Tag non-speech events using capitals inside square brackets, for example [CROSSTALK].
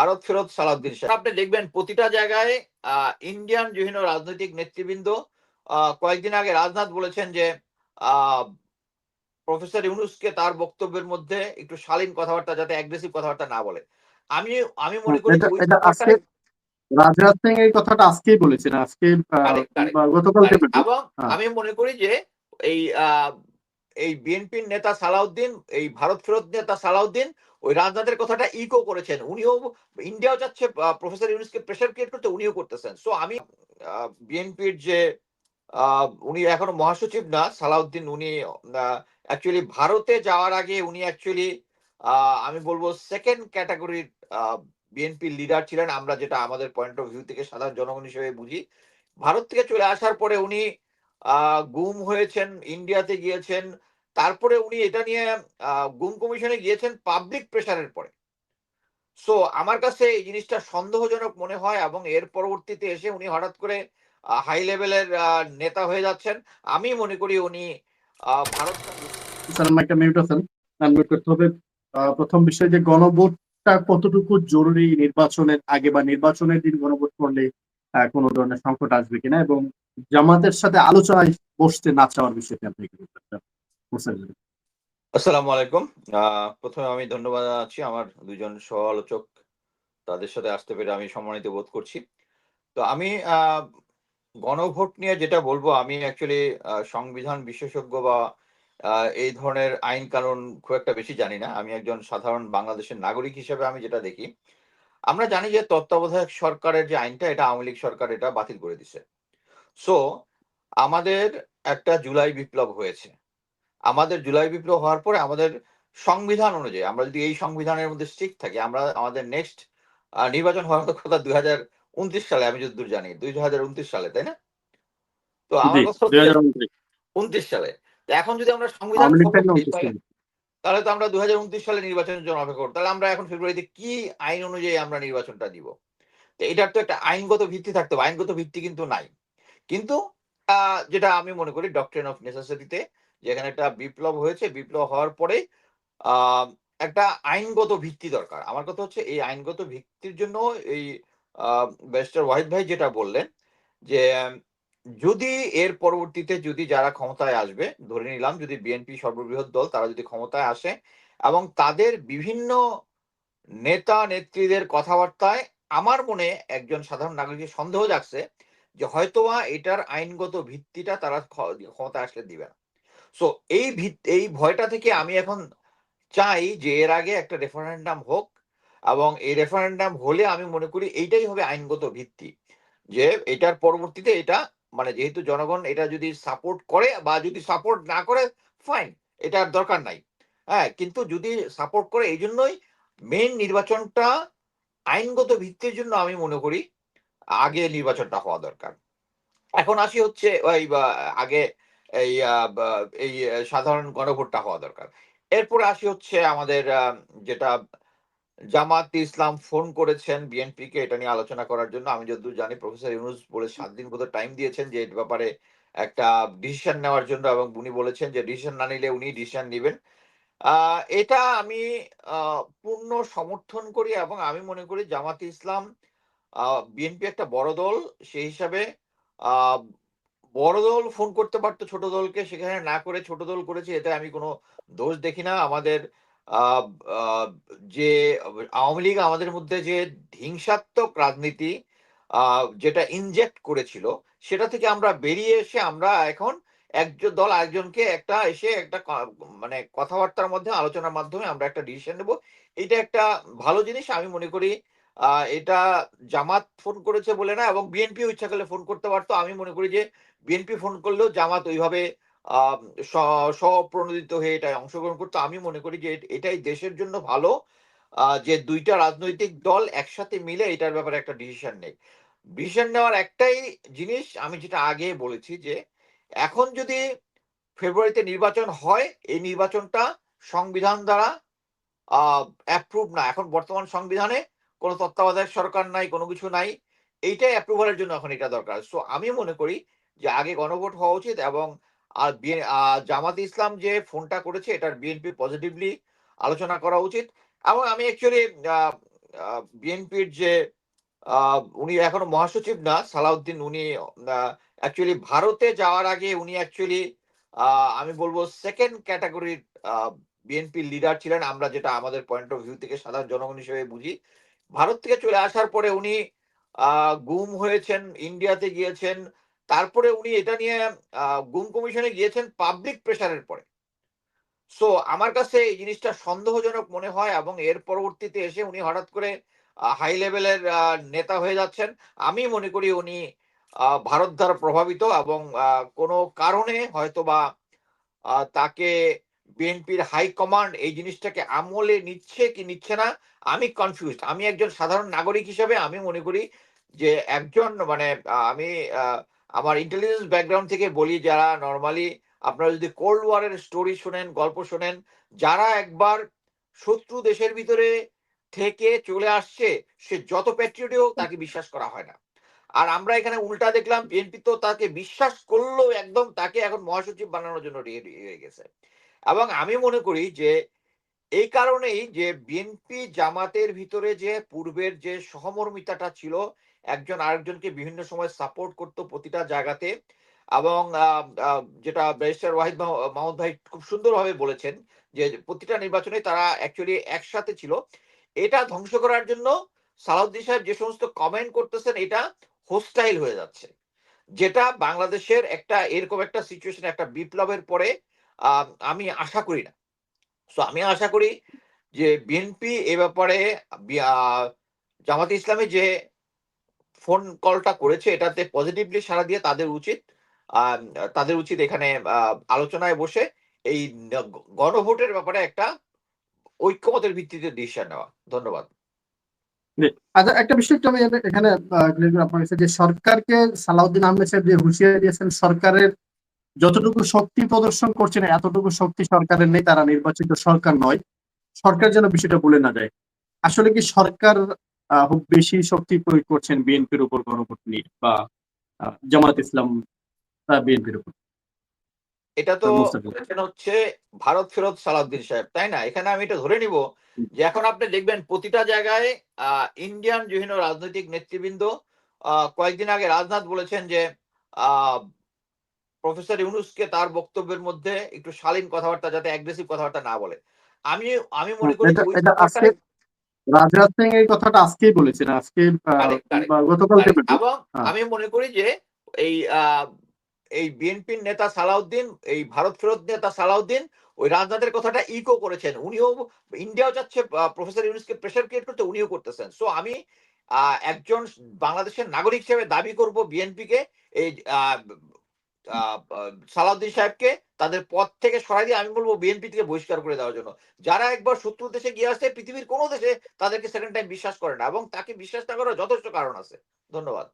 ভারত ফেরত সালাউদ্দিন শাহ আপনি দেখবেন প্রতিটা জায়গায় আহ, ইন্ডিয়ান বিভিন্ন রাজনৈতিক নেতৃবৃন্দ কয়েকদিন আগে রাজনাথ বলেছেন যে প্রফেসর ইউনুসকে তার বক্তব্যের মধ্যে একটু শালীন কথাবার্তা যাতে অ্যাগ্রেসিভ কথাবার্তা না বলে আমি আমি মনে করি রাজনাথ সিং এই কথাটা আজকেই বলেছেন আজকে correct। এবং হ্যাঁ। আমি মনে করি যে এই আহ, এই বিএনপির নেতা সালাউদ্দিন এই ভারত ফেরত নেতা সালাউদ্দিন ওই রাজনাথের কথাটা ইকো করেছেন। উনিও ইন্ডিয়াও যাচ্ছে প্রফেসর ইউনুসকে প্রেশার ক্রিয়েট করতে উনিও করতেছেন। সো আমি বিএনপির যে উনি এখনও মহাসচিব না, সালাউদ্দিন উনি অ্যাকচুয়ালি ভারতে যাওয়ার আগে উনি অ্যাকচুয়ালি আমি বলব সেকেন্ড ক্যাটাগরির বিএনপি লিডার ছিলেন। আমরা যেটা আমাদের পয়েন্ট অফ ভিউ থেকে সাধারণ জনগণ হিসেবে বুঝি। ভারত থেকে চলে আসার পরে উনি গুম হয়েছেন, ইন্ডিয়াতে গিয়েছেন। তারপরে উনি এটা নিয়ে গুম কমিশনে গিয়েছেন পাবলিক প্রেশারের পরে। সো আমার কাছে এই জিনিসটা সন্দেহজনক মনে হয় এবং এর পরবর্তীতে এসে উনি হঠাৎ করে হাই লেভেলের নেতা হয়ে যাচ্ছেন। আমি মনে করি উনি ভারত একটা মিউট আছেন করতে হবে। প্রথম বিষয় যে গণভোটটা কতটুকু জরুরি নির্বাচনের আগে বা নির্বাচনের দিন গণভোট করলে কোনো ধরনের সংকট আসবে কিনা এবং জামাতের সাথে আলোচনায় বসতে না চাওয়ার বিষয়টি আপনি আসসালামু আলাইকুম প্রথমে আমি ধন্যবাদ জানাচ্ছি আমার দুজন সহ আলোচক তাদের সাথে আসতে পেরে আমি সম্মানিত বোধ করছি। তো আমি গণভোট নিয়ে যেটা বলব, আমি অ্যাকচুয়ালি সংবিধান বিশেষজ্ঞ বা এই ধরনের আইন কানুন খুব একটা বেশি জানি না। আমি একজন সাধারণ বাংলাদেশের নাগরিক হিসেবে আমি যেটা দেখি, আমরা জানি যে তত্ত্বাবধায়ক সরকারের যে আইনটা, এটা আওয়ামী লীগ সরকার এটা বাতিল করে দিছে। সো আমাদের একটা জুলাই বিপ্লব হয়েছে। আমাদের জুলাই বিপ্লব হওয়ার পরে আমাদের সংবিধান অনুযায়ী আমরা যদি এই সংবিধানের মধ্যে স্ট্রিক্ট থাকি আমরা আমাদের নেক্সট নির্বাচন হওয়ার কথা [LAUGHS] দুই হাজার উনত্রিশ সালে আমি যতদূর জানি দুই হাজার উনত্রিশ সালে তাই না? তো আমার উনত্রিশ। সালে। তো এখন যদি আমরা সংবিধান তাহলে- তো আমরা দুই হাজার উনত্রিশ সালে নির্বাচনের জন্য অপেক্ষা করব। তাহলে আমরা এখন ফেব্রুয়ারিতে কি আইন অনুযায়ী আমরা নির্বাচনটা দিব? তো এটার তো একটা আইনগত ভিত্তি থাকতে হবে। আইনগত ভিত্তি কিন্তু নাই। কিন্তু আহ, যেটা আমি মনে করি ডক্ট্রিন অফ নেসেসিটিতে যেখানে একটা বিপ্লব হয়েছে, বিপ্লব হওয়ার পরে একটা আইনগত ভিত্তি দরকার। আমার কথা হচ্ছে, এই আইনগত ভিত্তির জন্য এই ব্যারিস্টার ওয়াহিদ ভাই যেটা বললেন যে, যদি এর পরবর্তীতে যদি যারা ক্ষমতায় আসবে, ধরে নিলাম যদি বিএনপি সর্ববৃহৎ দল, তারা যদি ক্ষমতায় আসে এবং তাদের বিভিন্ন নেতা নেত্রীদের কথাবার্তায় আমার মনে একজন সাধারণ নাগরিকের সন্দেহ জাগছে যে হয়তোবা এটার আইনগত ভিত্তিটা তারা খ- ক্ষমতা আসলে দিবে না। সো এই এই ভয়টা থেকে আমি এখন চাই যে এর আগে একটা রেফারেন্ডাম হোক এবং এই রেফারেন্ডাম হলে আমি মনে করি এইটাই হবে আইনগত ভিত্তি। যে এটার পরবর্তীতে এটা মানে যেহেতু জনগণ এটা যদি সাপোর্ট করে বা যদি সাপোর্ট না করে ফাইন এটার দরকার নাই। হ্যাঁ কিন্তু যদি সাপোর্ট করে এই জন্যই মেন নির্বাচনটা আইনগত ভিত্তির জন্য আমি মনে করি আগে নির্বাচনটা হওয়া দরকার। এখন আসি হচ্ছে ওই আগে এই এই সাধারণ গণভোটটা হওয়া দরকার। এরপরে আসি হচ্ছে আমাদের যেটা জামাত ইসলাম ফোন করেছেন বিএনপি কে এটা নিয়ে আলোচনা করার জন্য। আমি যতদূর জানি প্রফেসর ইউনুস বলে সাত দিন বোধ টাইম দিয়েছেন যে এর ব্যাপারে একটা ডিসিশন নেওয়ার জন্য এবং উনি বলেছেন যে ডিসিশন না নিলে উনি ডিসিশন নেবেন। আহ, এটা আমি আহ, পূর্ণ সমর্থন করি এবং আমি মনে করি জামাত ইসলাম বিএনপি একটা বড় দল সেই হিসাবে আহ, বড় দল ফোন করতে পারতো ছোট দলকে, সেখানে না করে ছোট দল করেছে, এতে আমি কোনো দোষ দেখি না। আমাদের যে আওয়ামী লীগ আমাদের মধ্যে যে হিংসাত্মক রাজনীতি যেটা ইনজেক্ট করেছিল, সেটা থেকে আমরা বেরিয়ে এসে আমরা এখন একজন দল আরেকজনকে একটা এসে একটা মানে কথাবার্তার মধ্যে, আলোচনার মাধ্যমে আমরা একটা ডিসিশন নেব। এটা একটা ভালো জিনিস, আমি মনে করি এটা জামাত ফোন করেছে বলে না এবং বিএনপি ইচ্ছা করলে ফোন করতে পারতো। আমি মনে করি যে বিএনপি ফোন করলেও জামাত ওইভাবে স্বপ্রণোদিত হয়ে এটা অংশগ্রহণ করতো। আমি মনে করি যে এটাই দেশের জন্য ভালো যে দুইটা রাজনৈতিক দল একসাথে মিলে এটার ব্যাপারে একটা ডিসিশন নেই ডিসিশন নেওয়ার একটাই জিনিস আমি যেটা আগে বলেছি যে এখন যদি ফেব্রুয়ারিতে নির্বাচন হয়, এই নির্বাচনটা সংবিধান দ্বারা অ্যাপ্রুভ না। এখন বর্তমান সংবিধানে কোনো তত্ত্বাবধায়ক সরকার নাই, কোনো কিছু নাই, এইটাই অ্যাপ্রুভালের জন্য এখন এটা দরকার। সো আমি মনে করি যে আগে গণভোট হওয়া উচিত এবং আর জামাত ইসলাম যে ফোনটা করেছে এটার বিএনপি পজিটিভলি আলোচনা করা উচিত এবং আমি অ্যাকচুয়ালি বিএনপির যে উনি এখনও মহাসচিব না, সালাউদ্দিন উনি অ্যাকচুয়ালি ভারতে যাওয়ার আগে উনি অ্যাকচুয়ালি আমি বলব সেকেন্ড ক্যাটাগরির বিএনপি লিডার ছিলেন। আমরা যেটা আমাদের পয়েন্ট অফ ভিউ থেকে সাধারণ জনগণ হিসেবে বুঝি। ভারত থেকে চলে আসার পরে উনি গুম হয়েছেন, ইন্ডিয়াতে গিয়েছেন। তারপরে উনি এটা নিয়ে গুম কমিশনে গিয়েছেন পাবলিক প্রেশারের পরে। সো আমার কাছে এই জিনিসটা সন্দেহজনক মনে হয় এবং এর পরবর্তীতে এসে উনি হঠাৎ করে হাই লেভেলের নেতা হয়ে যাচ্ছেন। আমি মনে করি উনি ভারত দ্বারা প্রভাবিত এবং কোনো কারণে হয়তোবা তাকে বিএনপির হাই কমান্ড এই জিনিসটাকে আমলে নিচ্ছে কি নিচ্ছে না, আমি কনফিউজ আমি একজন সাধারণ নাগরিক হিসেবে আমি মনে করি যে একজন মানে আমি আমার ইন্টেলিজেন্স ব্যাকগ্রাউন্ড থেকে বলি যারা নর্মালি আপনারা যদি কোল্ড ওয়ারের স্টোরি শোনেন, গল্প শোনেন, যারা একবার শত্রু দেশের ভিতরে থেকে চলে আসছে, সে যত প্যাট্রিয়টি হোক তাকে বিশ্বাস করা হয় না। আর আমরা এখানে উল্টা দেখলাম, বিএনপি তো তাকে বিশ্বাস করল একদম তাকে এখন মহাসচিব বানানোর জন্য রেডি হয়ে গেছে। এবং আমি মনে করি যে এই কারণেই যে বিএনপি জামাতের ভিতরে যে পূর্বের যে সহমর্মিতাটা ছিল, একজন আরেকজনকে বিভিন্ন সময় সাপোর্ট করতো প্রতিটা জায়গাতে এবং যেটা ব্যারিস্টার ওয়াহিদ মাহ- মাহমুদ ভাই খুব সুন্দরভাবে বলেছেন যে প্রতিটা নির্বাচনে তারা অ্যাকচুয়ালি একসাথে ছিল। এটা ধ্বংস করার জন্য সালাউদ্দিন সাহেব যে সমস্ত কমেন্ট করতেছেন, এটা হোস্টাইল হয়ে যাচ্ছে। যেটা বাংলাদেশের একটা এরকম একটা সিচুয়েশন একটা বিপ্লবের পরে আমি আশা করি না। সো আমি আশা করি যে বিএনপি এ ব্যাপারে জামাতে ইসলামী যে ফোন কলটা করেছে, এটাতে পজিটিভলি সাড়া দিয়ে তাদের উচিত তাদের উচিত এখানে আলোচনায় বসে এই গণভোটের ব্যাপারে একটা ঐক্যমতের ভিত্তিতে ডিসিশন নেওয়া। ধন্যবাদ। আচ্ছা একটা বিষয় আমি এখানে- আপনার যে সরকারকে সালাউদ্দিন আহমেদ সাহেব যে হুঁশিয়ারি দিয়েছেন, সরকারের যতটুকু শক্তি প্রদর্শন করছেন এতটুকু শক্তি সরকারের নেই তারা নির্বাচিত সরকার নয়। সরকার যেন বিষয়টা ভুলে না যায় আসলে কি সরকার খুব বেশি শক্তি প্রয়োগ করছেন বিএনপির উপর গণভোট নিয়ে বা জামাত ইসলাম বিএনপির উপর? এটা তো হচ্ছে ভারত ফেরত সালাউদ্দিন সাহেব তাই না? এখানে আমি এটা ধরে নিব যে এখন আপনি দেখবেন প্রতিটা জায়গায় আহ, ইন্ডিয়ান বিভিন্ন রাজনৈতিক নেতৃবৃন্দ আহ, কয়েকদিন আগে রাজনাথ বলেছেন যে আহ, প্রফেসর ইউনুসকে তার বক্তব্যের মধ্যে একটু শালীন কথাবার্তা যাতে অ্যাগ্রেসিভ কথাবার্তা না বলে। আমি আমি মনে করি রাজনাথ সিং এই কথাটা আজকেই বলেছেন আজকে গতকালকে এবং হ্যাঁ। আমি মনে করি যে এই এই বিএনপির নেতা সালাউদ্দিন এই ভারত ফেরত নেতা সালাউদ্দিন ওই রাজনাথের কথাটা ইকো করেছেন। উনিও ইন্ডিয়াও যাচ্ছে প্রফেসর ইউনুসকে প্রেশার ক্রিয়েট করতে উনিও করতেছেন। সো আমি আহ, একজন বাংলাদেশের নাগরিক হিসেবে দাবি করব বিএনপি কে এই সালাউদ্দিন সাহেবকে তাদের পদ থেকে সরাই দিয়ে আমি বলব বিএনপি থেকে বহিষ্কার করে দেওয়ার জন্য। যারা একবার শত্রু দেশে গিয়ে আসছে, পৃথিবীর কোনো দেশে তাদেরকে সেকেন্ড টাইম বিশ্বাস করে না এবং তাকে বিশ্বাস না করার যথেষ্ট কারণ আছে। ধন্যবাদ।